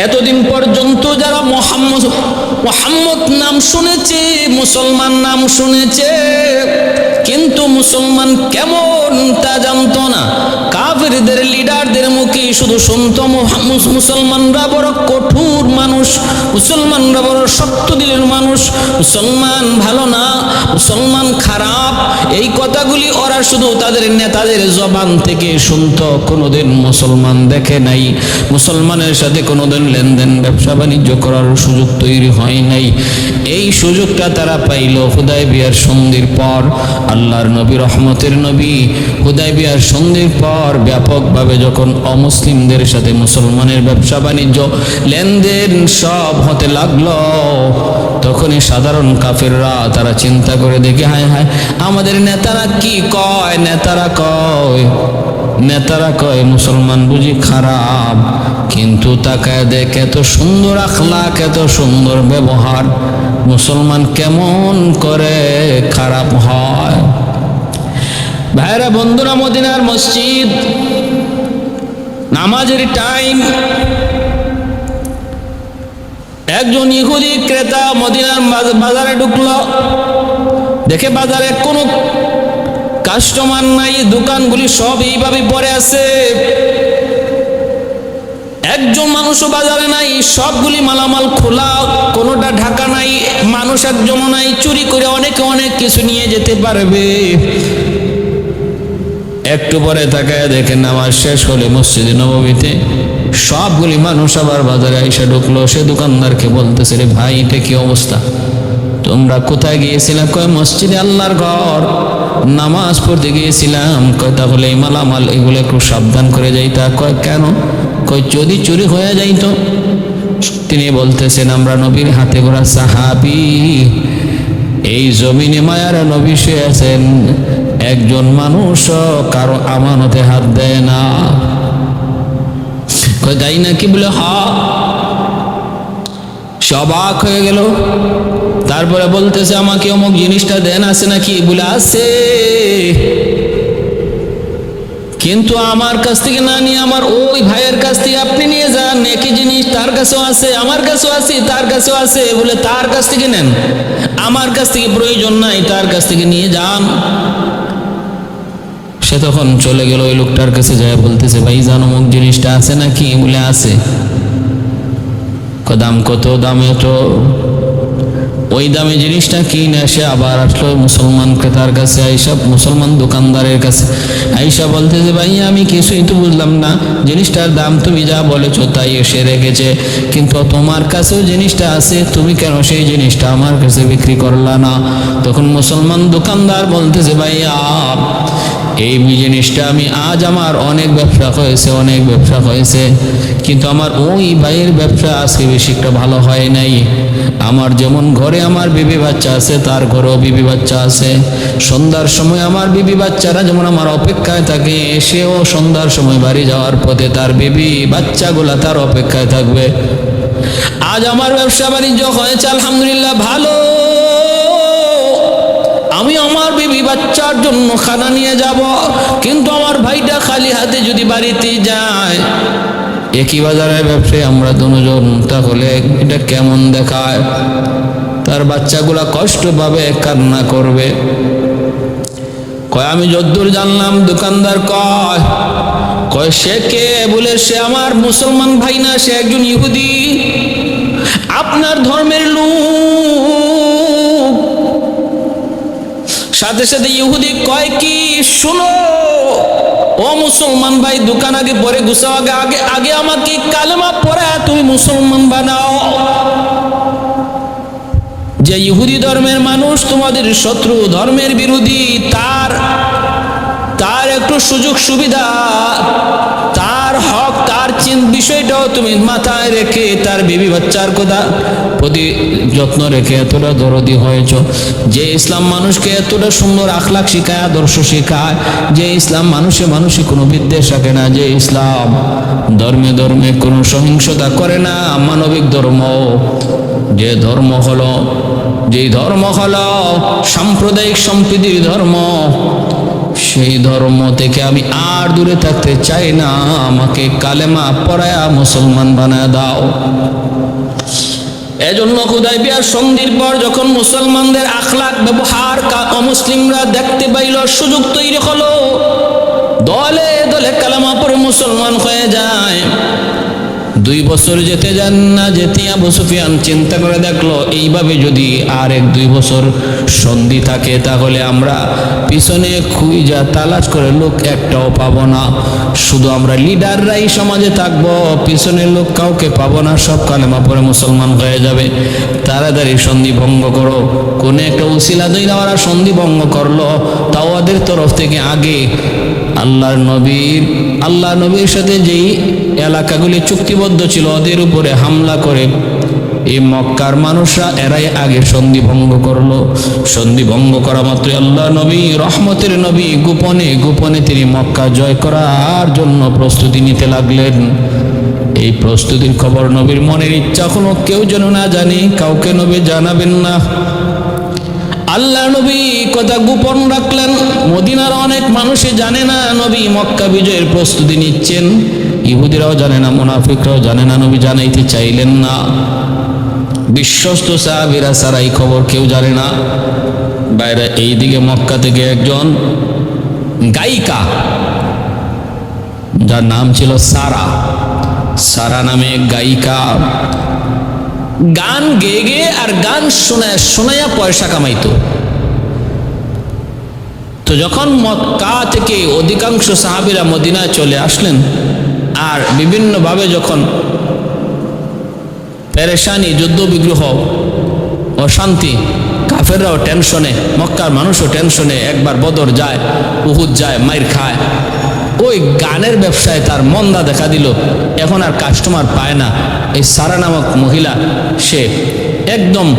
এতদিন পর্যন্ত যারা মোহাম্মদ মোহাম্মদ নাম শুনেছে মুসলমান নাম শুনেছে কিন্তু মুসলমান কেমন তা জানতো না। কাফেরদের, লিডারদের মুখে শুধু শুনতো মুসলমানরা বড় কঠোর মানুষ, মুসলমানরা বড় শক্ত দিলের মানুষ। মুসলমান ভালো না, মুসলমান খারাপ। এই কথাগুলি ওরা শুধু তাদের নেতাদের জবান থেকে শুনতো। কোনোদিন মুসলমান দেখে নাই। মুসলমানের সাথে কোনোদিন লেনদেন, ব্যবসা বাণিজ্য করার সুযোগ তৈরি হয় নাই। এই সুযোগটা তারা পাইল হুদায় বিয়ার সন্ধির পর। আল্লাহর নবী, রহমতের নবী। হুদায় বিয়ার সন্ধির পর ব্যাপকভাবে যখন অমুসলিমদের সাথে মুসলমানের ব্যবসা বাণিজ্য লেনদেন সব হতে লাগল, তখনই সাধারণ কাফেররা তারা চিন্তা করে দেখে, হায় হায়, আমাদের নেতারা কি কয়, নেতারা কয় নেতারা কয়, মুসলমান বুঝি খারাপ, কিন্তু তাকায় দেখ, এত সুন্দর আখলাক এত সুন্দর ব্যবহার, মুসলমান কেমন করে খারাপ হয়? ভাইরা, বন্ধুরা, মদিনার মসজিদ, নামাজের টাইম একজন ইহুদি ক্রেতা মদিনার বাজারে ঢুকলো। দেখে বাজারে কোনো কাস্টমার নাই, দোকানগুলি সব এইভাবে পড়ে আছে। একজন মানুষও বাজারে নাই, সবগুলি মালামাল খোলা, কোনোটা ঢাকা নাই, মানুষ একজনও নাই, চুরি করে অনেকে অনেক কিছু নিয়ে যেতে পারবে। একটু পরে তাকায় দেখেন নামাজ শেষ হলে মসজিদে নবমীতে সবগুলি মানুষ আবার বাজারে এসে ঢুকলো। সে দোকানদারকে বলতেছে, রে ভাই, এটা কি অবস্থা? তোমরা কোথায় গিয়েছিলাম কয়, মসজিদে আল্লাহর ঘর। নামাজ পড়তে গিয়েছিলাম। কয়, তাহলে এই মালামাল, এগুলো একটু সাবধান করে যাইতা। কয়, কেন? কয়, যদি চুরি হয়ে যাইতো। তিনি বলতেছেন, আমরা নবীর হাতে গোড়া সাহাবি। এই জমিনে মায়ার নবী শুয়ে আছেন। একজন মানুষ কারও আমানতে হাত দেয় না। তাই নাকি বলে, হ। সে হয়ে গেল। তারপরে বলতেছে, আমাকে অমুক জিনিসটা দেন, আছে নাকি? বলে, আছে। কিন্তু আমার কাছ থেকে না নিয়ে আমার ওই ভাইয়ের কাছ থেকে আপনি নিয়ে যান, একই জিনিস তার কাছেও আছে, আমার কাছেও আছে, তার কাছেও আছে। বলে, তার কাছ থেকে নেন। আমার কাছ থেকে প্রয়োজন নাই, তার কাছ থেকে নিয়ে যান। সে তখন চলে গেল, ওই লোকটার কাছে যায়, বলতেছে, ভাই, জানো অমুক জিনিসটা আছে নাকি? বলে আছে। দাম কত? দামে তো ওই দামে জিনিসটা কিনে সে আবার আসলো মুসলমান ক্রেতার কাছে আইসা মুসলমান দোকানদারের কাছে। আইসা বলতে যে ভাই, আমি কিছুই তো বুঝলাম না। জিনিসটার দাম তুমি যা বলেছ তাই এসে রেখেছে। কিন্তু তোমার কাছেও জিনিসটা আছে, তুমি কেন সেই জিনিসটা আমার কাছে বিক্রি করলা না? তখন মুসলমান দোকানদার বলতেছে, ভাইয়া এই জিনিসটা আমি আজ আমার অনেক ব্যবসা হয়েছে, অনেক ব্যবসা হয়েছে। কিন্তু আমার ওই ভাইয়ের ব্যবসা আজকে বেশি একটা ভালো হয় নাই। আমার যেমন ঘরে আমার বিবি বাচ্চা আছে, তার ঘরেও বিবি বাচ্চা আছে। সন্ধ্যার সময় আমার বিবি বাচ্চারা যেমন আমার অপেক্ষায় থাকে সেও সন্ধ্যার সময় বাড়ি যাওয়ার পথে তার বিবি বাচ্চাগুলা তার অপেক্ষায় থাকবে। আজ আমার ব্যবসা বাণিজ্য হয়েছে, আলহামদুলিল্লাহ, ভালো। আমি আমার বিবি বাচ্চার জন্য খানা নিয়ে যাব, কিন্তু আমার ভাইটা খালি হাতে যদি বাড়িতে যায়। একই বাজারের ব্যবসায় আমরা দুজন, তাহলে এটা কেমন দেখায়? তার বাচ্চাগুলা কষ্ট পাবে, কান্না করবে। কয়, আমি যদ্দূর জানলাম, দোকানদার কয় কয়, সে কে? বলে, সে আমার মুসলমান ভাই না, সে একজন ইহুদি। আপনার ধর্মের লোক। সাথে সাথে ইহুদি কয়, কি? শুনো, ও মুসলমান ভাই, দোকান আগে পরে গুছাও, আগে আগে আগে আমাকে কালেমা পড়ে, তুমি মুসলমান বানাও। যে ইহুদি ধর্মের মানুষ তোমাদের শত্রু, ধর্মের বিরোধী, তার তার একটু সুযোগ সুবিধা বিষয়টাও তুমি মাথায় রেখে তার বিবি বাচ্চার কথা প্রতি যত্ন রেখে এতটা দরদি হয়েছ। যে ইসলাম মানুষকে এতটা সুন্দর আখলাখ শিখায়, আদর্শ শিখায়, যে ইসলাম মানুষে মানুষে কোনো বিদ্বেষ রাখে না, যে ইসলাম ধর্মে ধর্মে কোনো সহিংসতা করে না, মানবিক ধর্ম। যে ধর্ম হলো যে ধর্ম হলো সাম্প্রদায়িক সম্প্রীতির ধর্ম সেই ধর্ম থেকে আমি আর দূরে থাকতে চাই না। আমাকে কালেমা পড়ায়া মুসলমান বানায় দাও। এজন্য খুদাই বিয়ার সন্ধির পর যখন মুসলমানদের আখলাক, ব্যবহার অমুসলিমরা দেখতে পাইল, সুযোগ তৈরি হলো। দলে দলে কালামা পরে মুসলমান হয়ে যায়। দুই বছর যেতে যান না যেতে, আবু সুফিয়ান চিন্তা করে দেখল, এইভাবে যদি আর এক দুই বছর সন্ধি থাকে, তাহলে আমরা পিছনে খুঁজা তালাশ করে লোক একটাও পাবো না। শুধু আমরা লিডাররাই সমাজে থাকব পিছনের লোক কাউকে পাবো না, সব কালেমা পরে মুসলমান হয়ে যাবে। তাড়াতাড়ি সন্ধি ভঙ্গ করো। কোন একটা উসিলা দইরা ওরা সন্ধি ভঙ্গ করল, তাও ওদের তরফ থেকে আগে আল্লাহর নবীর আল্লাহ নবীর সাথে যেই এলাকাগুলি চুক্তিবদ্ধ ছিল, ওদের উপরে হামলা করে। এই মক্কার মানুষরা এরাই আগে সন্ধি ভঙ্গ করল। সন্ধি ভঙ্গ করা মাত্র আল্লাহ নবী, রহমতের নবী গোপনে গোপনে তিনি মক্কা জয় করার জন্য প্রস্তুতি নিতে লাগলেন। এই প্রস্তুতির খবর নবীর মনের ইচ্ছা কোনো কেউ যেন না জানি, কাউকে নবী জানাবেন না। আল্লাহ নবী কথা গোপন রাখলেন। মদিনার অনেক মানুষই জানে না নবী মক্কা বিজয়ের প্রস্তুতি নিচ্ছেন। ইহুদিরাও জানে না, মুনাফিকরাও জানে না, নবী জানাইতে চাইলেন না। বিশ্বস্ত সাহাবিরা সারা এই খবর কেউ জানে না। বাইরে এইদিকে মক্কা থেকে একজন গায়িকা, যার নাম ছিল সারা। সারা নামে গায়িকা। গান গেয়ে গেয়ে আর গান শোনায় শোনাইয়া পয়সা কামাইতো। তো যখন মক্কা থেকে অধিকাংশ সাহাবিরা মদিনায় চলে আসলেন আর বিভিন্নভাবে যখন পেরেশানি যুদ্ধ বিগ্রহ অশান্তি, কাফেররাও টেনশনে, মক্কার মানুষও টেনশনে, একবার বদর যায়, উহুদ যায়, মাইর খায়। ওই গানের ব্যবসায় তার মন্দা দেখা দিল। এখন আর কাস্টমার পায় না। এই সারা নামক মহিলা, সে একদম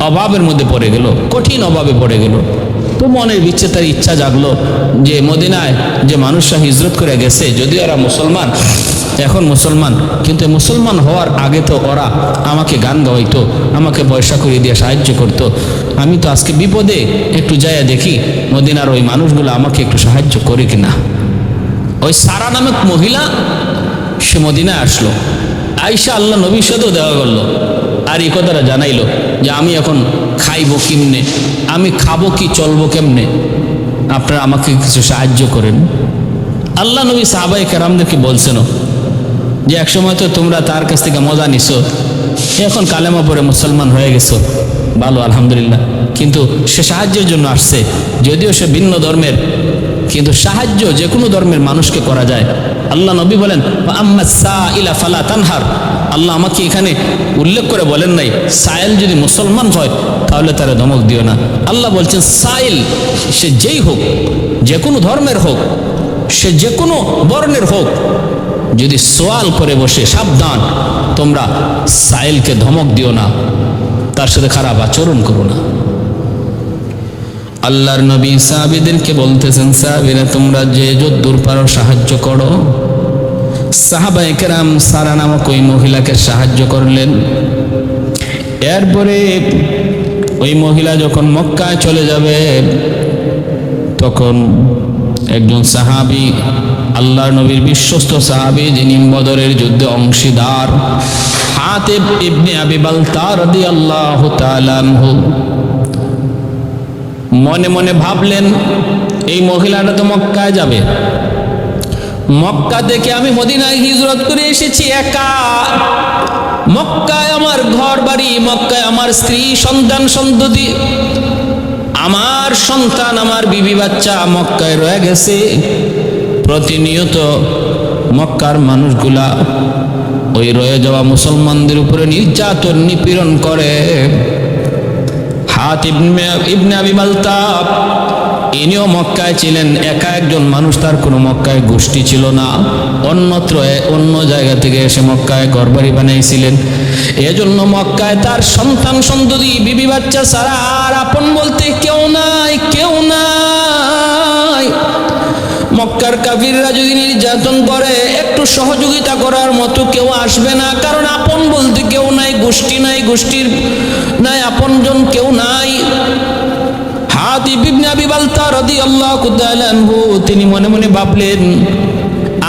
অভাবের মধ্যে পড়ে গেল, কঠিন অভাবে পড়ে গেল। তো মনের বিচ্ছে তার ইচ্ছা জাগলো যে মদিনায় যে মানুষরা হিজরত করে গেছে, যদিও ওরা মুসলমান, এখন মুসলমান, কিন্তু মুসলমান হওয়ার আগে তো ওরা আমাকে গান গাওয়াইতো, আমাকে পয়সা করে দিয়ে সাহায্য করতো। আমি তো আজকে বিপদে একটু যাইয়া দেখি মদিনার ওই মানুষগুলো আমাকে একটু সাহায্য করে কিনা। ওই সারা নামক মহিলা সে মদিনায় আসলো। আইসা আল্লাহ নবীর সাথেও দেখা করল। আর এই কথাটা জানাইলো যে আমি এখন খাইবো কেমনে? আমি খাব কি চলবো কেমনে? আপনারা আমাকে কিছু সাহায্য করেন। আল্লাহ নবী সাহাবাই কেরামদেরকে বলছেন যে একসময় তো তোমরা তার কাছ থেকে মজা নিছো, এখন কালেমা পরে মুসলমান হয়ে গেছো। ভালো, আলহামদুলিল্লাহ। কিন্তু সে সাহায্যের জন্য আসছে, যদিও সে ভিন্ন ধর্মের, কিন্তু সাহায্য যে কোনো ধর্মের মানুষকে করা যায়। আল্লাহ নবী বলেন আম্মা সা ইলা ফালা তানহার। আল্লাহ আমাকে এখানে উল্লেখ করে বলেন নাই, সায়েল যদি মুসলমান হয়, তাহলে তারা ধমক দিও না। আল্লাহ বলছেন সাইল সে যেই হোক, যে কোনো ধর্মের হোক, সে যে কোনো বর্ণের হোক, যদি সোয়াল করে বসে সাবধান, তোমরা সাইলকে ধমক দিও না, তার সাথে খারাপ আচরণ করো না। আল্লাহর নবী সাহাবিদেরকে বলতেছেন সাহাবিরা তোমরা যে যদ্দূর পারো সাহায্য করো। সাহাবাই একরাম সারা নামক ওই মহিলাকে সাহায্য করলেন। এরপরে ওই মহিলা যখন মক্কায় চলে যাবে, তখন একজন সাহাবি আল্লাহ নবীর বিশ্বস্ত সাহাবি, যিনি বদরের যুদ্ধে অংশীদার, হাতেব ইবনে আবি বালতা রাদিয়াল্লাহু তাআলা আনহু। মনে মনে ভাবলেন, এই মহিলাটা তো মক্কায় যাবে। মক্কা থেকে আমি মদিনায় হিজরত করে এসেছি একা। মক্কায় আমার ঘর বাড়ি, মক্কায় আমার স্ত্রী, সন্তান, সন্ততি। আমার সন্তান, আমার বিবি বাচ্চা মক্কায় রয়ে গেছে। প্রতিনিয়ত মক্কার মানুষগুলা ওই রয়ে যাওয়া মুসলমানদের উপরে নির্যাতন, নিপীড়ন করে। হাত ইবনে ইবনে আবি মালতাব ইনিও মক্কায় ছিলেন, একা একজন মানুষ তার কোনো মক্কায় গোষ্ঠী ছিল না। অন্যত্র অন্য জায়গা থেকে এসে মক্কায় ঘরবাড়ি বানিয়েছিলেন এজন্য মক্কায় তার সন্তান সন্ততি, বিবি বাচ্চা ছাড়া আর আপন বলতে কেউ নাই কেউ নাই। মক্কার কাবিররা যদি নির্যাতন করে, একটু সহযোগিতা করার মতো কেউ আসবে না, কারণ আপন বলতে কেউ নাই, গোষ্ঠী নাই, গোষ্ঠীর নাই, আপনজন কেউ নাই। তিনি মনে মনে ভাবলেন,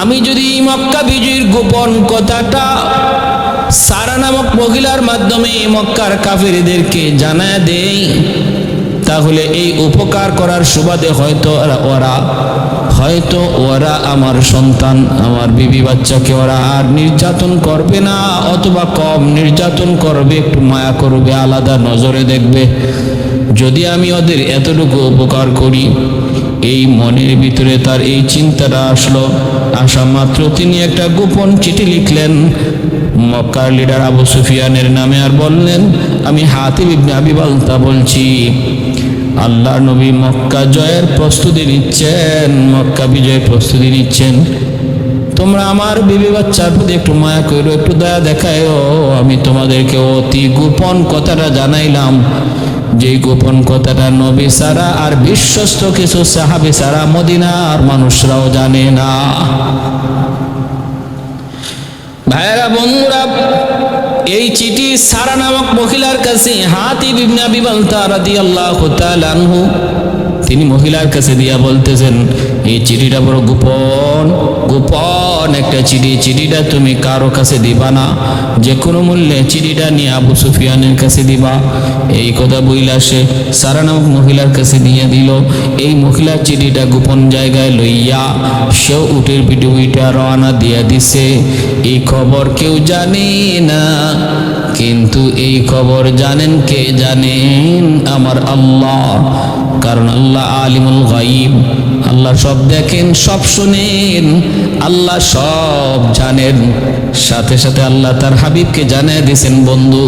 আমি যদি মক্কা বিজয়ীর গোপন কথাটা সারা নামক মহিলার মাধ্যমে মক্কার কাফেরদেরকে জানায় দেই, তাহলে এই উপকার করার সুবাদে হয়তো ওরা হয়তো ওরা আমার সন্তান, আমার বিবি বাচ্চাকে ওরা আর নির্যাতন করবে না, অথবা কম নির্যাতন করবে, একটু মায়া করবে, আলাদা নজরে দেখবে। যদি আমি ওদের এতটুকু উপকার করি, এই মনের ভিতরে তার এই চিন্তাটা আসলো। আসা মাত্র তিনি একটা গোপন চিঠি লিখলেন। মক্কার লিডার আবু সুফিয়ানের নামে আর বললেন, আমি হাতিব ইবনে আবি বালতা বলছি। আল্লাহ নবী মক্কা জয়ের প্রস্তুতি নিচ্ছেন, মক্কা বিজয়ের প্রস্তুতি নিচ্ছেন। তোমরা আমার বিবি বাচ্চার প্রতি একটু মায়া করো একটু দয়া দেখায়ও আমি তোমাদেরকে অতি গোপন কথাটা জানাইলাম। যে গোপন কথাটা নবী সারা আর বিশ্বস্ত কিছু সাহাবি সারা মদিনার মানুষরাও জানে না। ভাইরা বন্ধুরা, এই চিঠি সারা নামক মহিলার কাছে হাতি বিবনা বিবালতা তারা তাআলা আনহু তিনি মহিলার কাছে দিয়া বলতেছেন, এই চিঠিটা বড় গোপন গোপন একটা চিঠি। চিঠিটা তুমি কারও কাছে দিবা না। যে কোনো মূল্যে চিঠিটা নিয়ে আবু সুফিয়ানের কাছে দিবা। এই কথা বইলা সে সারা নামক মহিলার কাছে দিয়ে দিল। এই মহিলার চিঠিটা গোপন জায়গায় লইয়া সেও উটের পিঠে উইটা রওনা দিয়া দিছে। এই খবর কেউ জানে না, কিন্তু এই খবর জানেন কে জানেন? আমার আল্লাহ। কারণ আল্লাহ আলিমুল গাইব আল্লাহ সব দেখেন, সব শুনেন, আল্লাহ সব জানেন। সাথে সাথে আল্লাহ তার হাবিবকে জানিয়ে দিয়েছেন, বন্ধু,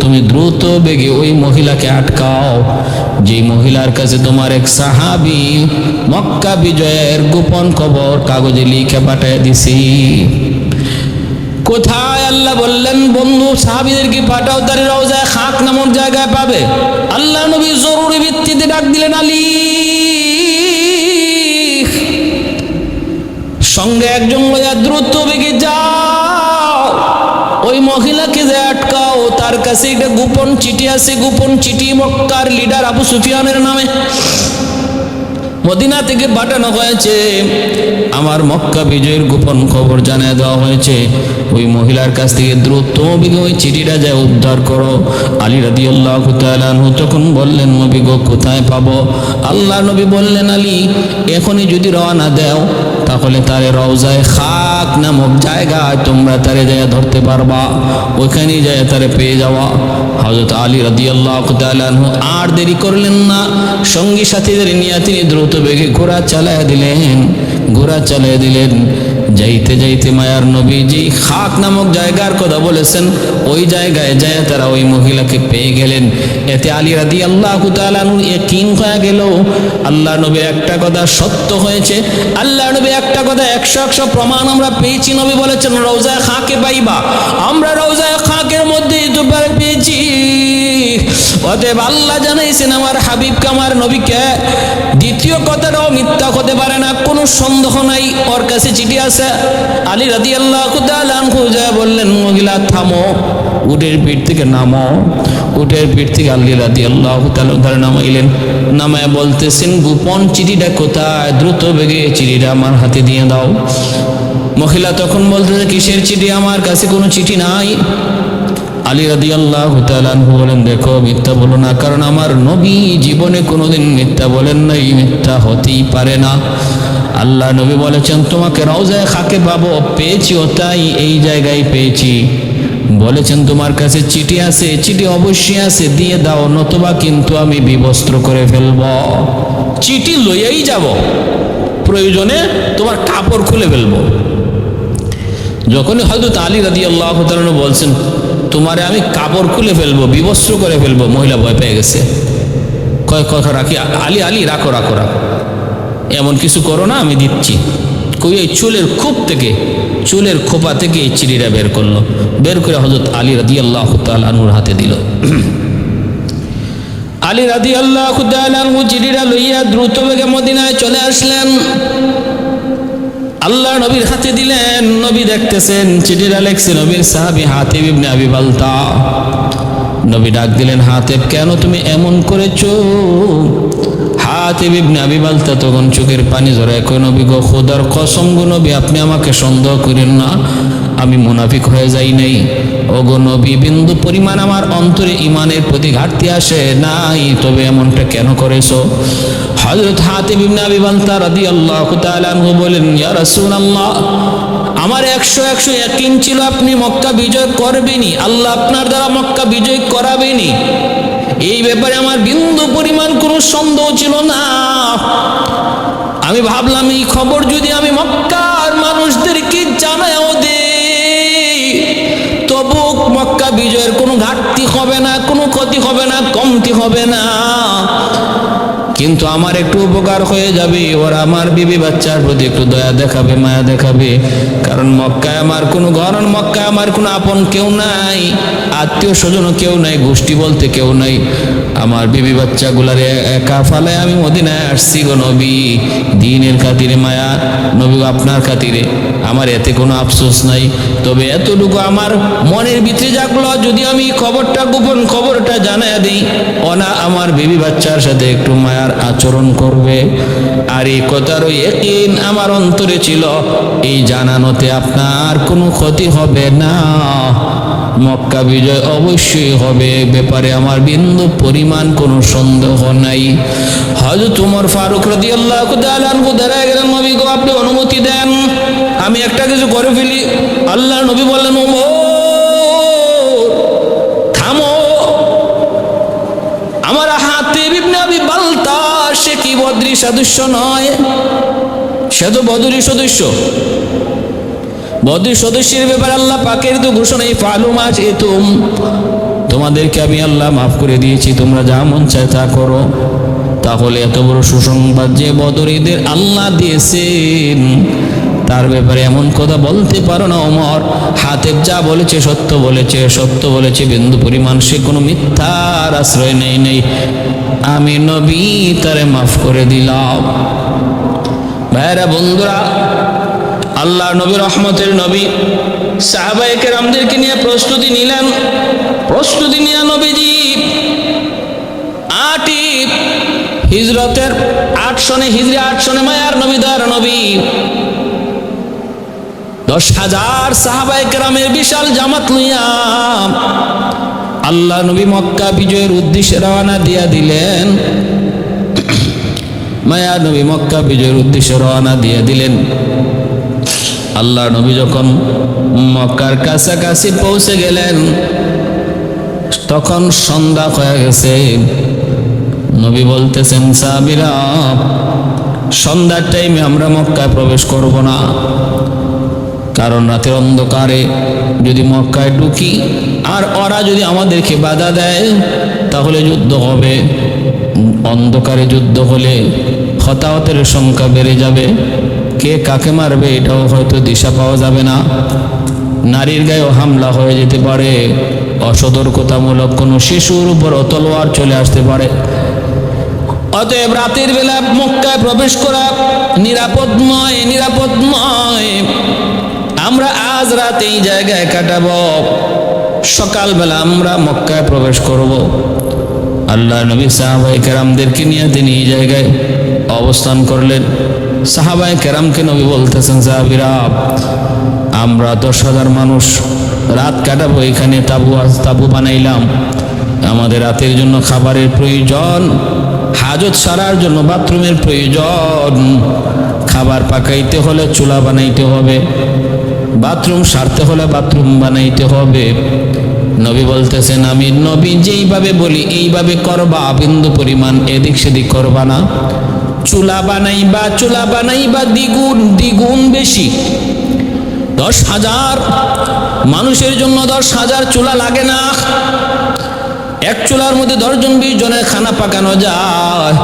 তুমি দ্রুত বেগে ওই মহিলাকে আটকাও। যে মহিলার কাছে তোমার এক সাহাবি মক্কা বিজয়ের গোপন খবর কাগজে লিখে পাঠিয়ে দিছি। কোথায় আল্লাহ বললেন, বন্ধু, সাহাবিদেরকে পাঠাও তার রওজায় খাক নামক জায়গায় পাবে। আল্লাহ নবী জরুরি ভিত্তিতে ডাক দিলেন, আলী! সঙ্গে একজন লইয়া দ্রুত বেগে যাও। ওই মহিলাকে যে আটকাও, তার কাছে একটা গোপন চিঠি আছে, গোপন চিঠি মক্কার লিডার আবু সুফিয়ানের নামে। মদিনা থেকে পাঠানো হয়েছে। আমার মক্কা বিজয়ের গোপন খবর জানিয়ে দেওয়া হয়েছে। ওই মহিলার কাছ থেকে দ্রুত বিঘ ওই চিঠিটা যায় উদ্ধার করো। আলী রাদি আল্লাহ তখন বললেন, নবী গো, কোথায় পাবো? আল্লাহ নবী বললেন, আলী, এখনই যদি রওনা দেও তাহলে তারে রওজায় খাক নামক জায়গায় তোমরা তারে যায় ধরতে পারবা। ওইখানেই যায় তারে পেয়ে যাওয়া। হজরত আলী রাদি আল্লাহ আর দেরি করলেন না। সঙ্গী সাথীদের নিয়ে তিনি দ্রুত বেগে ঘোড়া চালায় দিলেন, ঘোড়া চালিয়ে দিলেন। যাইতে যাইতে মায়ার নবী যেই খাক নামক জায়গার কথা বলেছেন। ওই জায়গায় যায় তারা ওই মহিলাকে পেয়ে গেলেন। এতে আলী রাদি আল্লাহ কুতালানুর কিন হয়ে গেল। আল্লাহ নবী একটা কথা সত্য হয়েছে। আল্লাহ নবী একটা কথা একশো একশো প্রমাণ আমরা পেয়েছি। নবী বলেছেন, রওজায় খাকে পাইবা। আমরা রওজায় খাকের মধ্যে দুবার পেয়েছি। অতএব আল্লাহ জানাইছেন, আমার হাবিবকে, আমার নবীকে দ্বিতীয় কথাটাও মিথ্যা হতে পারে না, কোনো সন্দেহ নাই। ওর কাছে চিঠি আছে। আলী রাদি আল্লাহ খুঁজা বললেন মহিলা থামো, উটের পিঠ থেকে নামো। উটের পিঠ থেকে আলী রাদি আল্লাহ ধরে নামাইলেন। নামায় বলতেছেন, গোপন চিঠিটা কোথায়? দ্রুত বেগে চিঠিটা আমার হাতে দিয়ে দাও। মহিলা তখন বলতেছে, কিসের চিঠি? আমার কাছে কোনো চিঠি নাই। আলী রাদি আল্লাহ বলেন, দেখো, মিথ্যা বলো না, কারণ আমার নবী জীবনে কোনোদিন মিথ্যা বলেন নাই, মিথ্যা হতেই পারে না। আল্লাহ নবী বলেছেন, তোমাকে রওজায় খাকে পাবো, পেয়েছি ও তাই এই জায়গায় পেয়েছি। বলেছেন, তোমার কাছে চিঠি আছে, চিঠি অবশ্যই আছে, দিয়ে দাও, নতুবা কিন্তু আমি বিবস্ত্র করে ফেলব। চিঠি লইয়াই যাব, প্রয়োজনে তোমার কাপড় খুলে ফেলব। যখনই হয়তো আলী রাদি আল্লাহ বলছেন তোমারে আমি কাপড় খুলে ফেলব, বিবস্ত্র করে ফেলব, মহিলা ভয় পেয়ে গেছে। কয় কথা রাখি, আলী আলী, রাখো রাখো রাখো। এমন কিছু করো না, আমি দিচ্ছি। কই, এই চুলের খোপ থেকে, চুলের খোপা থেকে এই চিড়িটা বের করল। বের করে হজরত আলী রাদি আল্লাহ আনুর হাতে দিল। আলী রাদি আল্লাহ চিঠিটা লইয়া দ্রুত বেগে মদিনায় চলে আসলেন। আল্লাহ নবীর হাতে দিলেন, নবী দেখতেছেন চিঠিটা লেখছে নবীর সাহাবি হাতে ইবনে আবি বালতা। নবী ডাক দিলেন হাতে কেন তুমি এমন করেছ? হাতিব ইবনে আবি তখন চোখের পানি ধরে কই নবী গো, খোদার কসম গো নবী, আপনি আমাকে সন্দেহ করেন না। আমি মুনাফিক হয়ে যাই নাই। ও গো নবী, বিন্দু পরিমাণ আমার অন্তরে ইমানের প্রতি ঘাটতি আসে নাই, তবে এমনটা কেন করেছ? আবি বালতা রাদিয়াল্লাহু তাআলা আনহু বলেন, ইয়া আমার একশো একশো ইয়াকিন ছিল, আপনি মক্কা বিজয় করবেনই। আল্লাহ আপনার দ্বারা মক্কা বিজয় করাবেনি এই ব্যাপারে আমার বিন্দু পরিমাণ কোনো সন্দেহ ছিল না। আমি ভাবলাম, এই খবর যদি আমি মক্কার মানুষদেরকে জানাও দেই কোনো ঘাটতি হবে না কোনো ক্ষতি হবে না কমতি হবে না। কিন্তু আমার একটু উপকার হয়ে যাবে। ওরা আমার বিবি বাচ্চার প্রতি একটু দয়া দেখাবে, মায়া দেখাবে। কারণ মক্কায় আমার কোনো ঘর মক্কায় আমার কোনো আপন কেউ নাই, আত্মীয় স্বজনও কেউ নাই, গোষ্ঠী বলতে কেউ নাই। আমার বিবি বাচ্চাগুলার একা ফালে আমি মদিনায় আসছি গো নবী। দিনের খাতিরে মায়া, নবী আপনার খাতিরে। আমার এতে কোনো আফসোস নাই। তবে এতটুকু আমার মনের ভিতরে জাগলো, যদি আমি খবরটা, গোপন খবরটা জানাই দিই ওনা আমার বিবি বাচ্চার সাথে একটু মায়ার আচরণ করবে। আর এই কথার একদিন আমার অন্তরে ছিল, এই জানানোতে আপনার কোনো ক্ষতি হবে না। মক্কা বিজয় অবশ্যই হবে ব্যাপারে আমার বিন্দু পরিমাণ কোনো সন্দেহ নাই। হয়তো তোমার ফারুক রাদি আল্লাহ দাঁড়ায় গেলেন, নবী গো, আপনি অনুমতি দেন। আমি একটা কিছু করে ফেলি। আল্লাহ নবী বললেন, ওমর সদস্য নয়। সে তো বদরি সদস্য। বদরি সদস্যের ব্যাপারে আল্লাহ পাকের তো ঘোষণাই ফালু মাছ এতুম তোমাদেরকে আমি আল্লাহ মাফ করে দিয়েছি, তোমরা যা মন চায় তা করো। তাহলে এত বড় সুসংবাদ যে বদরীদের আল্লাহ দিয়েছেন, তার ব্যাপারে এমন কথা বলতে পারো না অমর হাতেব যা বলেছে সত্য বলেছে সত্য বলেছে, বিন্দু পরিমাণ সে কোনো মিথ্যার আশ্রয় নেই নেই। আমি নবী, তারে মাফ করে দিলাম। ভাইরা বন্ধুরা আল্লাহ নবী, রহমতের নবী সাহাবাহিক রামদেরকে নিয়ে প্রস্তুতি নিলেন। প্রস্তুতি নিয়ে নবীজি। আটই হিজরতের আট সনে হিজরি, আট সনে মায়ার নবী দয়ার নবী। দশ হাজার সাহাবাই কেরামের বিশাল জামাত লইয়া আল্লাহ নবী মক্কা বিজয়ের উদ্দেশ্যে রওনা দিয়া দিলেন। মায়া নবী মক্কা বিজয়ের উদ্দেশ্যে রওনা দিয়ে দিলেন। আল্লাহ নবী যখন মক্কার কাছাকাছি পৌঁছে গেলেন, তখন সন্ধ্যা হয়ে গেছে। নবী বলতেছেন সাবিরা সন্ধ্যার টাইমে আমরা মক্কায় প্রবেশ করব না। কারণ রাতের অন্ধকারে যদি মক্কায় ঢুকি আর ওরা যদি আমাদেরকে বাধা দেয়, তাহলে যুদ্ধ হবে। অন্ধকারে যুদ্ধ হলে হতাহতের সংখ্যা বেড়ে যাবে। কে কাকে মারবে, এটাও হয়তো দিশা পাওয়া যাবে না। নারীর গায়েও হামলা হয়ে যেতে পারে। অসতর্কতামূলক কোনো শিশুর উপর তলোয়ার চলে আসতে পারে। অতএব রাতের বেলা মক্কায় প্রবেশ করা নিরাপদ নয় নিরাপদ নয় আমরা আজ রাত এই জায়গায় কাটাবো। সকালবেলা আমরা মক্কায় প্রবেশ করব। আল্লাহ নবী সাহাবাই কেরামদেরকে নিয়ে তিনি এই জায়গায় অবস্থান করলেন। সাহাবাই কেরামকে নবী বলতেছেন, সাহাবিরা, আমরা দশ হাজার মানুষ, রাত কাটাবো এখানে, তাবু তাবু বানাইলাম। আমাদের রাতের জন্য খাবারের প্রয়োজন, হাজত সারার জন্য বাথরুমের প্রয়োজন। খাবার পাকাইতে হলে চুলা বানাইতে হবে। বাথরুম সারতে হলে বাথরুম বানাইতে হবে। নবী বলতেছেন, আমি নবী যেইভাবে বলি, এইভাবে করবা। বিন্দু পরিমাণ এদিক সেদিক করবা না। চুলা বানাইবা চুলা বানাইবা দ্বিগুণ দ্বিগুণ বেশি। দশ হাজার মানুষের জন্য দশ হাজার চুলা লাগে না। এক চুলার মধ্যে দশজন বিশ জনের খানা পাকানো যায়।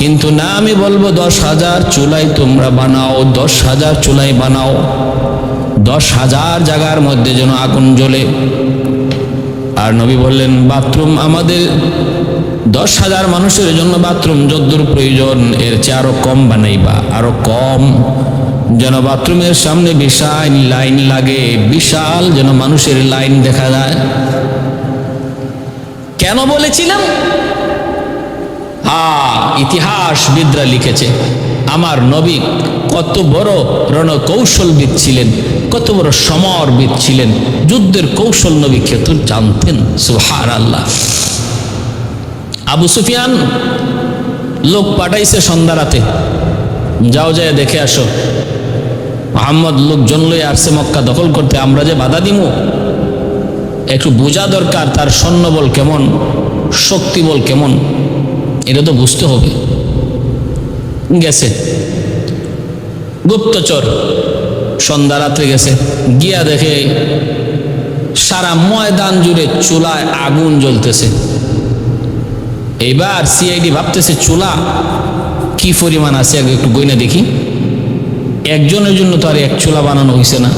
কিন্তু না আমি বলব দশ হাজার চুলাই তোমরা বানাও, দশ হাজার চুলাই বানাও। দশ হাজার জায়গার মধ্যে যেন আগুন জ্বলে। আর নবী বললেন, বাথরুম আমাদের, দশ হাজার মানুষের জন্য বাথরুম যদ্দূর প্রয়োজন, এর চেয়ে আরও কম বানাইবা, আরও কম। যেন বাথরুমের সামনে বিশাল লাইন লাগে, বিশাল যেন মানুষের লাইন দেখা যায়। কেন বলেছিলাম? আ ইতিহাসবিদরা লিখেছে। আমার নবী কত বড় রণকৌশলবিদ ছিলেন, কত বড় সমরবিদ ছিলেন। যুদ্ধের কৌশল নবী খেত জানতেন সুহার আল্লাহ আবু সুফিয়ান লোক পাঠাইছে সন্ধ্যা রাতে। যাও যায় দেখে আসো। মোহাম্মদ লোকজন লই আসছে মক্কা দখল করতে, আমরা যে বাধা দিমু? একটু বোঝা দরকার, তার সৈন্যবল কেমন, শক্তিবল কেমন? এটা তো বুঝতে হবে। গেছে। গুপ্তচর সন্ধ্যা রাত্রে গেছে। গিয়া দেখে সারা ময়দান জুড়ে চুলায় আগুন জ্বলতেছে। এইবার সিআইডি ভাবতেছে, চুলা কি পরিমাণ আছে? আগে একটু গইনা দেখি। একজনের জন্য তো আর এক চুলা বানানো হয়েছে না।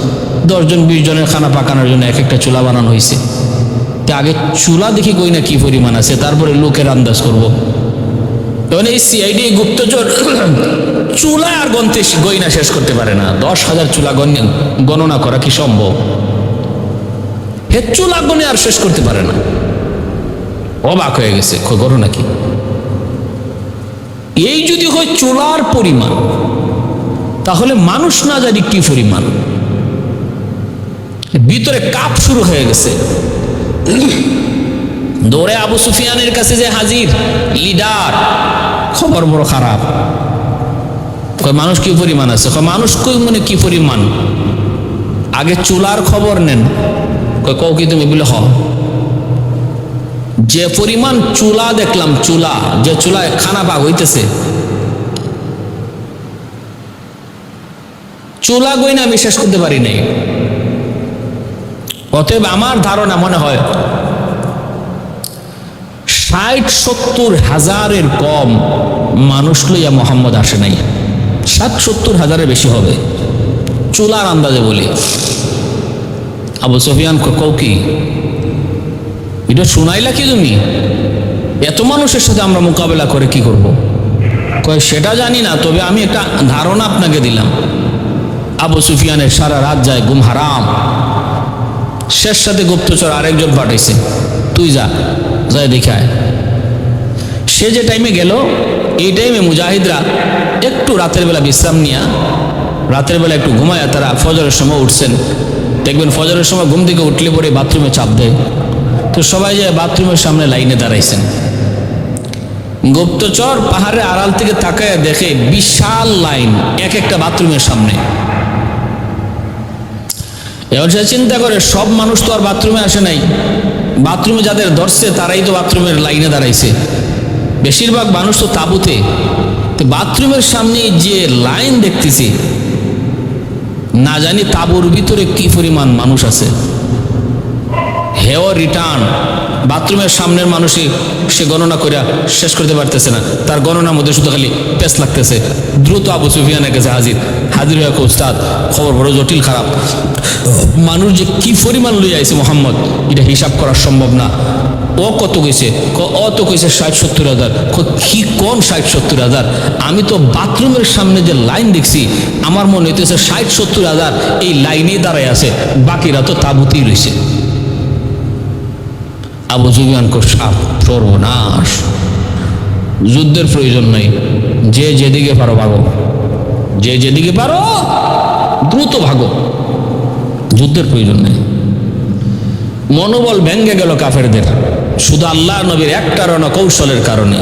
দশজন, বিশ জনের খানা পাকানোর জন্য এক একটা চুলা বানানো হয়েছে তা আগে চুলা দেখি গইনা কি পরিমাণ আছে? তারপরে লোকের আন্দাজ করব। তখন এই সিআইডি গুপ্তচর, চুলা আর গন্তে গইনা শেষ করতে পারে না। দশ হাজার চুলা গণ- গণনা করা কি সম্ভব? হে, চুলা গণে আর শেষ করতে পারে না। অবাক হয়ে গেছে করো নাকি? এই যদি হয় চুলার পরিমাণ, তাহলে মানুষ না জানি কি পরিমাণ। ভিতরে কাপ শুরু হয়ে গেছে। দৌড়ে আবু সুফিয়ানের কাছে যে হাজির, লিডার খবর বড় খারাপ। মানুষ কি পরিমাণ আছে? মানুষ কই মানে কি পরিমাণ? আগে চুলার খবর নেন। কও কি তুমি? বলে, হ। যে পরিমাণ চুলা দেখলাম, চুলা, যে চুলায় খানা পাক হইতেছে। চুলা গইনা আমি শেষ করতে পারি নাই। অতএব আমার ধারণা মনে হয় ষাট, সত্তর হাজারের কম মানুষ লইয়া মোহাম্মদ আসে নাই। ষাট, সত্তর হাজারের বেশি হবে। চুলার আন্দাজে বলি। আবু সফিয়ান কৌ কি? এটা শুনাইলা কি তুমি? এত মানুষের সাথে আমরা মোকাবেলা করে কি করব। কয়, সেটা জানি না, তবে আমি একটা ধারণা আপনাকে দিলাম। আবু সুফিয়ানের সারা রাত যায় গুম হারাম। শেষ সাথে গুপ্তচর আরেকজন পাঠাইছে। তুই যা যাই দেখায় সে যে টাইমে গেল, এই টাইমে মুজাহিদরা একটু রাতের বেলা বিশ্রাম নিয়া, রাতের বেলা একটু ঘুমায় তারা ফজরের সময় উঠছেন। দেখবেন ফজরের সময় ঘুম থেকে উঠলে পরে বাথরুমে চাপ দেয়। তো সবাই যায় বাথরুমের সামনে লাইনে দাঁড়াইছেন। গুপ্তচর পাহাড়ের আড়াল থেকে তাকায় দেখে বিশাল লাইন, এক একটা বাথরুমের সামনে। এবার সে চিন্তা করে, সব মানুষ তো আর বাথরুমে আসে নাই। বাথরুমে যাদের ধরছে, তারাই তো বাথরুমের লাইনে দাঁড়াইছে। বেশিরভাগ মানুষ তো তাঁবুতে। তো বাথরুমের সামনে যে লাইন দেখতেছি, না জানি তাঁবুর ভিতরে কি পরিমাণ মানুষ আছে। হেও রিটার্ন। বাথরুমের সামনের মানুষই সে গণনা করে শেষ করতে পারতেছে না। তার গণনার মধ্যে শুধু খালি পেস লাগতেছে। দ্রুত আবু সুফিয়ানের কাছে হাজির। হাজির হয়ে উস্তাদ, খবর বড় জটিল, খারাপ। মানুষ যে কি পরিমাণ লই আইছে মোহাম্মদ, এটা হিসাব করা সম্ভব না। ও কত কইছে ও তো কইছে ষাট, সত্তর হাজার। ক- কোন ষাট, সত্তর হাজার? আমি তো বাথরুমের সামনে যে লাইন দেখছি, আমার মনে হইতেছে ষাট, সত্তর হাজার এই লাইনেই দাঁড়ায় আছে, বাকিরা তো তাবুতেই রয়েছে আবু কো সাপ, সর্বনাশ। যুদ্ধের প্রয়োজন নেই। যে যেদিকে পারো ভাগো। যে যেদিকে পারো, দ্রুত ভাগো। যুদ্ধের প্রয়োজন নেই। মনোবল ভেঙ্গে গেল কাফেরদের। শুধু আল্লাহ নবীর একটা রণ কৌশলের কারণে,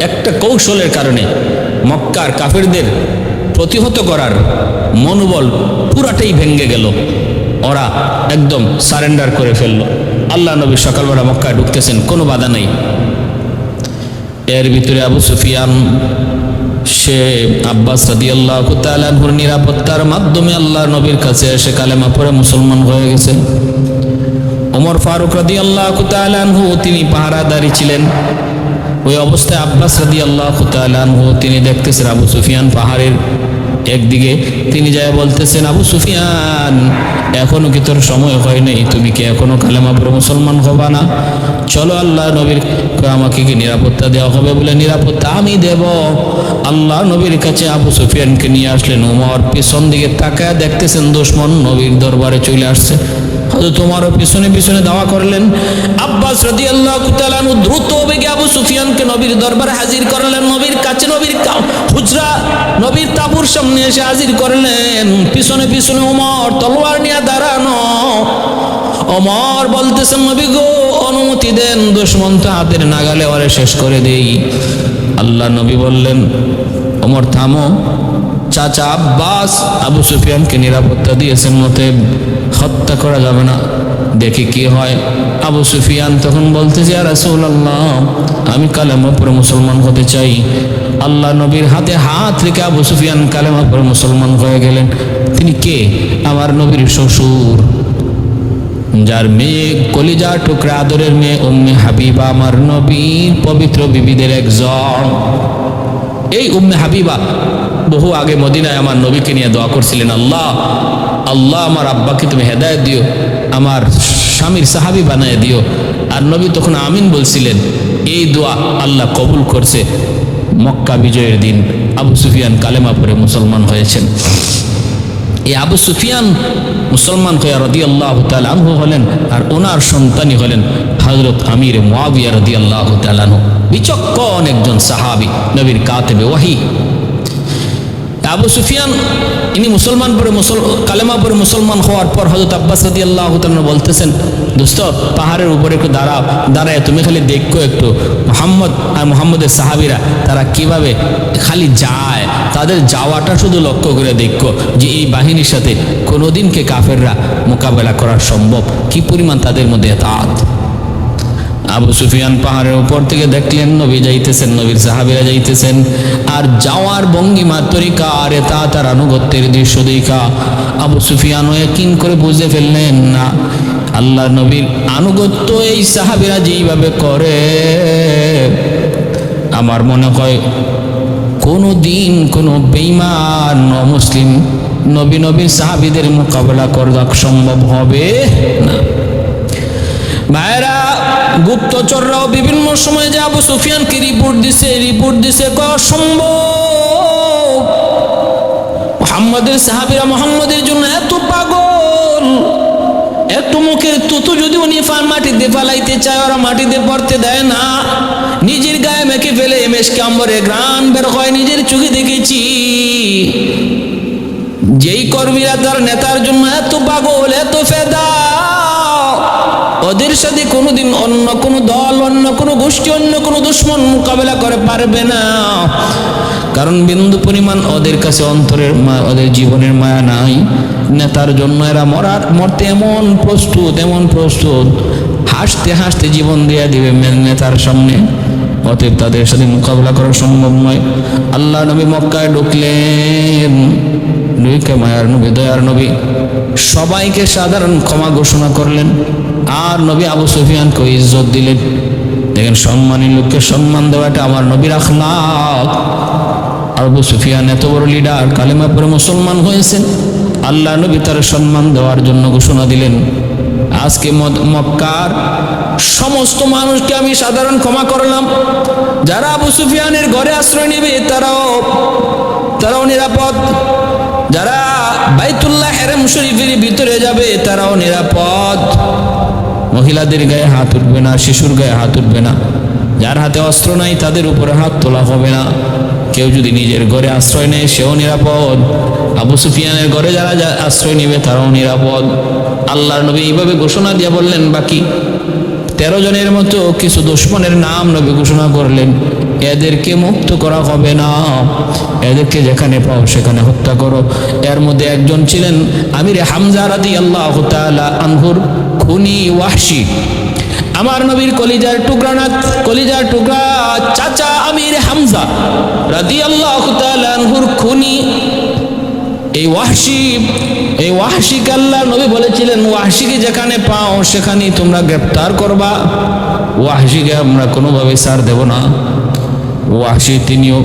একটা কৌশলের কারণে মক্কার কাফেরদের প্রতিহত করার মনোবল পুরাটাই ভেঙ্গে গেল। ওরা একদম সারেন্ডার করে ফেলল। আল্লাহ নবী সকালবেলা মক্কায় ঢুকতেছেন, কোনো বাধা নেই। এর ভিতরে আবু সুফিয়ান, সে আব্বাস রাদি আল্লাহ তালাহুর নিরাপত্তার মাধ্যমে আল্লাহ নবীর কাছে এসে কালেমা পরে মুসলমান হয়ে গেছে। ওমর ফারুক রাদি আল্লাহ তালাহু তিনি পাহারাদারি ছিলেন। ওই অবস্থায় আব্বাস রাদি আল্লাহ তালাহু তিনি দেখতেছেন আবু সুফিয়ান পাহাড়ের একদিকে। তিনি যায় বলতেছেন, আবু সুফিয়ান, এখনও কি তোর সময় হয় নাই? তুমি কি এখনও কালেমা পরে মুসলমান হবা না? চলো আল্লাহ নবীর আমাকে কি নিরাপত্তা দেওয়া হবে বলে নিরাপত্তা আমি দেব। আল্লাহ নবীর কাছে আবু সুফিয়ানকে নিয়ে আসলেন। উমর পেছন দিকে তাকায় দেখতেছেন দুশ্মন নবীর দরবারে চলে আসছে। তোমারও পিছনে পিছনে দাওয়া করলেন। আব্বাস রাদি আল্লাহ দ্রুত বেগে আবু সুফিয়ানকে নবীর দরবারে হাজির করলেন। নবীর কাছে নবীর হুজরা, নবীর তাবুর সামনে এসে হাজির করলেন। পিছনে পিছনে উমর তলোয়ার নিয়ে দাঁড়ানো। অমর বলতেছেন নবী গো, অনুমতি দেন, দুশ্মন তো হাতের নাগালে ওরে শেষ করে দেই। আল্লাহ নবী বললেন অমর থামো। চাচা আব্বাস আবু সুফিয়ানকে নিরাপত্তা দিয়েছেন মতে হত্যা করা যাবে না। দেখি কি হয়। আবু সুফিয়ান তখন বলতেছে আর রাসূলুল্লাহ, আমি কালেমা পরে মুসলমান হতে চাই। আল্লাহ নবীর হাতে হাত রেখে আবু সুফিয়ান কালেমা পরে মুসলমান হয়ে গেলেন। তিনি কে? আমার নবীর শ্বশুর। যার মেয়ে কলিজা টুকরা আদরের মেয়ে, উম্মে হাবিবা আমার নবীর পবিত্র বিবিদের একজন। এই উম্মে হাবিবা বহু আগে মদিনায় আমার নবীকে নিয়ে দোয়া করছিলেন, আল্লাহ আল্লাহ আমার আব্বাকে তুমি হেদায়ত দিও, আমার স্বামীর সাহাবি বানায় দিও। আর নবী তখন আমিন বলছিলেন, এই দোয়া আল্লাহ কবুল করছে। মক্কা বিজয়ের দিন আবু সুফিয়ান কালেমা পরে মুসলমান হয়েছেন। এই আবু সুফিয়ান মুসলমান হইয়া রদি আল্লাহ আনহু হলেন আর ওনার সন্তানই হলেন হজরত আমির মুয়াবিয়া রদি আল্লাহ আনহু। বিচক্ষণ একজন সাহাবি, নবীর কাতেবে ওয়াহি। আবু সুফিয়ান, ইনি মুসলমান পরে মুসল, কালেমা পরে মুসলমান হওয়ার পর হজরত আব্বাস রদি আল্লাহ বলতেছেন, দোস্ত, পাহাড়ের উপরে একটু দাঁড়াও, দাঁড়ায় তুমি খালি দেখো একটু মোহাম্মদ আর মোহাম্মদের সাহাবিরা, তারা কীভাবে খালি যায়, তাদের যাওয়াটা শুধু লক্ষ্য করে দেখো যে এই বাহিনীর সাথে কোনোদিনকে কাফেররা মোকাবেলা করা সম্ভব, কি পরিমাণ তাদের মধ্যে তাঁত আবু সুফিয়ান পাহাড়ের উপর থেকে দেখলেন, নবী যাইতেছেন, নবীর সাহাবিরা যাইতেছেন। আর যাওয়ার ভঙ্গিমার তরিকা আরে তা তার আনুগত্যের দৃশ্য দেখা। আবু সুফিয়ান কিন করে বুঝে ফেললেন, না, আল্লাহ নবীর আনুগত্য এই সাহাবিরা যেইভাবে করে, আমার মনে হয় কোনো দিন কোনো বেইমান মুসলিম নবী নবীর সাহাবিদের মোকাবেলা করা সম্ভব হবে না। ভাইরা, গুপ্তচররাও বিভিন্ন সময় যে আবু সুফিয়ানকে রিপোর্ট দিছে রিপোর্ট দিছে ক মোহাম্মদের সাহাবিরা মোহাম্মদের জন্য এত পাগল। এত মুখের তুতু যদি উনি মাটিতে ফালাইতে চায়, ওরা মাটিতে পড়তে দেয় না। নিজের গায়ে মেখে ফেলে এম মেশকে আম্বরে গ্রান বের হয়, নিজের চোখে দেখেছি। যেই কর্মীরা তার নেতার জন্য এত পাগল, এত ফেদা। ওদের সাথে কোনোদিন অন্য কোনো দল, অন্য কোনো গোষ্ঠী, অন্য কোনো দুশ্মন মোকাবেলা করে পারবে না। কারণ বিন্দু পরিমাণ ওদের কাছে অন্তরের ওদের জীবনের মায়া নাই। নেতার জন্য এরা মরার, মরতে এমন প্রস্তুত এমন প্রস্তুত। হাসতে হাসতে জীবন দিয়ে দিবে নেতার সামনে। অতএব তাদের সাথে মোকাবেলা করা সম্ভব নয়। আল্লাহ নবী মক্কায় ঢুকলেন। ঢুকে মায়ার নবী, দয়ার নবী। সবাইকে সাধারণ ক্ষমা ঘোষণা করলেন। আর নবী আবু সুফিয়ানকে ইজ্জত দিলেন। দেখেন, সম্মানী লোককে সম্মান দেওয়াটা আমার নবীর আখলাক। আবু সুফিয়ান এত বড় লিডার কালেমা পরে মুসলমান হয়েছেন। আল্লাহ নবী তার সম্মান দেওয়ার জন্য ঘোষণা দিলেন। আজকে মক্কার সমস্ত মানুষকে আমি সাধারণ ক্ষমা করলাম। যারা আবু সুফিয়ানের ঘরে আশ্রয় নেবে, তারাও তারাও নিরাপদ। যারা বাইতুল্লাহ হেরেম শরীফের ভিতরে যাবে, তারাও নিরাপদ। মহিলাদের গায়ে হাত উঠবে না, শিশুর গায়ে হাত উঠবে না। যার হাতে অস্ত্র নাই, তাদের উপরে হাত তোলা হবে না। কেউ যদি নিজের ঘরে আশ্রয় নেয়, সেও নিরাপদ। আবু সুফিয়ানের ঘরে যারা আশ্রয় নেবে, তারাও নিরাপদ। আল্লাহর নবী এইভাবে ঘোষণা দিয়ে বললেন, বাকি তেরো জনের মতো কিছু দুশ্মনের নাম নবী ঘোষণা করলেন। এদেরকে মুক্ত করা হবে না। এদেরকে যেখানে পাও সেখানে হত্যা করো। এর মধ্যে একজন ছিলেন আমির হামজা রাদি আল্লাহ আনহুর খুনি ওয়াহশি। আমার নবীর কলিজার টুকরা না কলিজার টুকরা চাচা আমির হামজা রাদি আল্লাহ আনহুর খুনি এই ওয়াহশি, এই ওয়াহশিকে কাল্লা নবী বলেছিলেন, ওয়াহশিকে যেখানে পাও, সেখানেই তোমরা গ্রেপ্তার করবা। ওয়াহশিকে আমরা কোনোভাবে সার দেব না। ওয়াহশি তিনিও